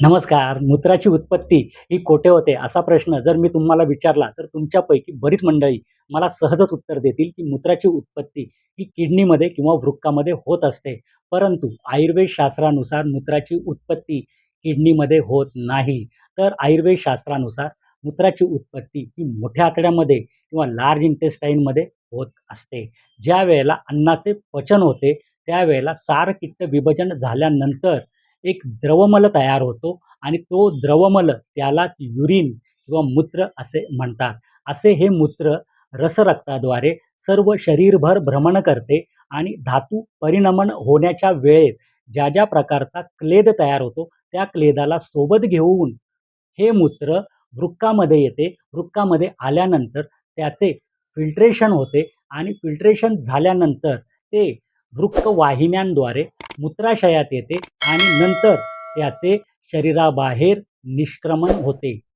नमस्कार मूत्राची उत्पत्ती ही कोठे होते? असा प्रश्न जर मी तुम्हाला विचारला तर तुमच्यापैकी बरीच मंडळी मला सहजच उत्तर देतील की मूत्राची उत्पत्ती ही किडनीमध्ये किंवा वृक्कामध्ये होत असते. परंतु आयुर्वेद शास्त्रानुसार मूत्राची उत्पत्ती किडनीमध्ये होत नाही. तर आयुर्वेद शास्त्रानुसार मूत्राची उत्पत्ती ही मोठ्या आतड्यामध्ये किंवा लार्ज इंटेस्टाईनमध्ये होत असते. ज्या वेळेला अन्नाचे पचन होते त्यावेळेला सारकिट्ट विभजन झाल्यानंतर एक द्रवमल तयार होतो आणि तो द्रवमल त्यालाच युरिन किंवा मूत्र असे म्हणतात. असे हे मूत्र रसरक्ताद्वारे सर्व शरीरभर भ्रमण करते आणि धातू परिणमन होण्याच्या वेळेत ज्या ज्या प्रकारचा क्लेद तयार होतो त्या क्लेदाला सोबत घेऊन हे मूत्र वृक्कामध्ये येते. वृक्कामध्ये आल्यानंतर त्याचे फिल्ट्रेशन होते आणि फिल्ट्रेशन झाल्यानंतर ते वृक्कवाहिन्यांद्वारे मूत्राशयात येते आणि नंतर त्याचे शरीराबाहेर निष्क्रमण होते.